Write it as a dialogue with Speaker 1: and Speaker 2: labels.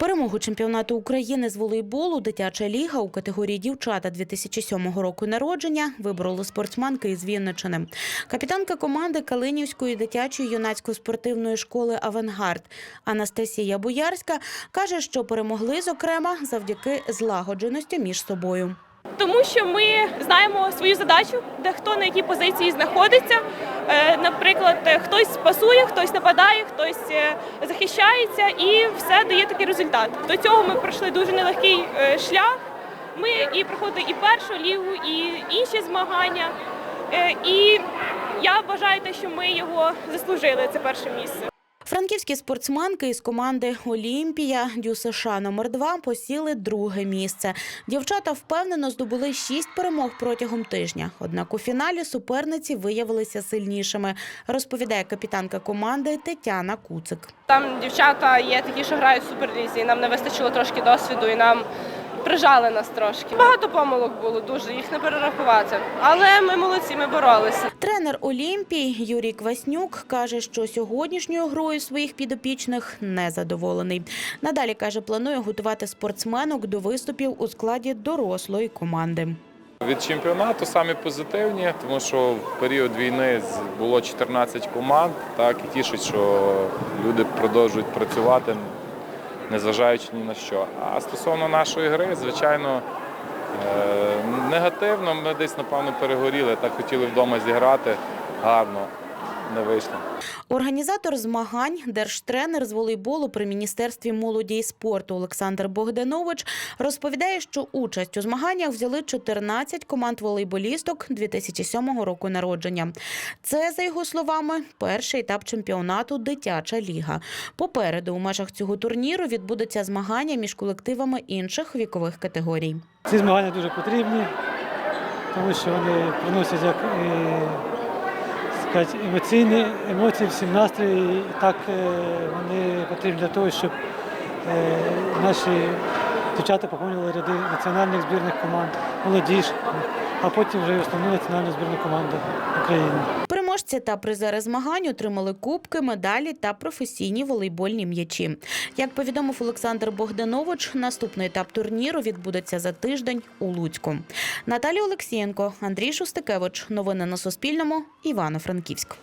Speaker 1: Перемогу чемпіонату України з волейболу дитяча ліга у категорії дівчата 2007 року народження вибороли спортсменки із Вінничини. Капітанка команди Калинівської дитячої юнацької спортивної школи Авангард Анастасія Боярська каже, що перемогли зокрема завдяки злагодженості між собою.
Speaker 2: Тому що ми знаємо свою задачу, де хто на якій позиції знаходиться. Наприклад, е, хтось пасує, хтось нападає, хтось е, захищається, і все дає такий результат. До цього ми пройшли дуже нелегкий е, шлях. Ми і проходили і першу лігу, і інші змагання. І я вважаю, те, що ми його заслужили. Це перше місце.
Speaker 1: Франківські спортсменки із команди Олімпія Дю США номер 2 посіли друге місце. Дівчата впевнено здобули шість перемог протягом тижня. Однак у фіналі суперниці виявилися сильнішими, розповідає капітанка команди Тетяна Куцик.
Speaker 2: Там дівчата є такі, що грають суперлізі. Нам не вистачило трошки досвіду, і нам прижали нас трошки. Багато помилок було дуже, їх не перерахувати. Але ми молодці, ми боролися.
Speaker 1: Тренер Олімпії Юрій Кваснюк каже, що сьогоднішньою грою своїх підопічних не задоволений. Надалі каже, планує готувати спортсменок до виступів у складі дорослої команди.
Speaker 3: Від чемпіонату самі позитивні, тому що в період війни з- було 14 команд, так і тішить, що люди продовжують працювати, незважаючи ні на що. А стосовно нашої гри, звичайно, е, негативно. Ми десь, напевно, перегоріли. Так хотіли вдома зіграти гарно, не вийшло.
Speaker 1: Організатор змагань, держтренер з волейболу при міністерстві молоді і спорту Олександр Богданович розповідає, що участь у змаганнях взяли 14 команд волейболісток 2007 року народження. Це, за його словами, перший етап чемпіонату Дитяча ліга. Попереду у межах цього турніру відбудуться змагання між колективами інших вікових категорій.
Speaker 4: Ці змагання дуже потрібні, тому що вони приносять як е, сказати, емоційні емоції, всі настрої. І так е, вони потрібні для того, щоб е, наші дівчата поповнювали ряди національних збірних команд, молодіж, а потім вже і основну національну збірну команду України.
Speaker 1: Переможці та призери змагань отримали кубки, медалі та професійні волейбольні м'ячі. Як повідомив Олександр Богданович, наступний етап турніру відбудеться за тиждень у Луцьку. Наталія Олексієнко, Андрій Шустикевич. Новини на Суспільному. Івано-Франківськ.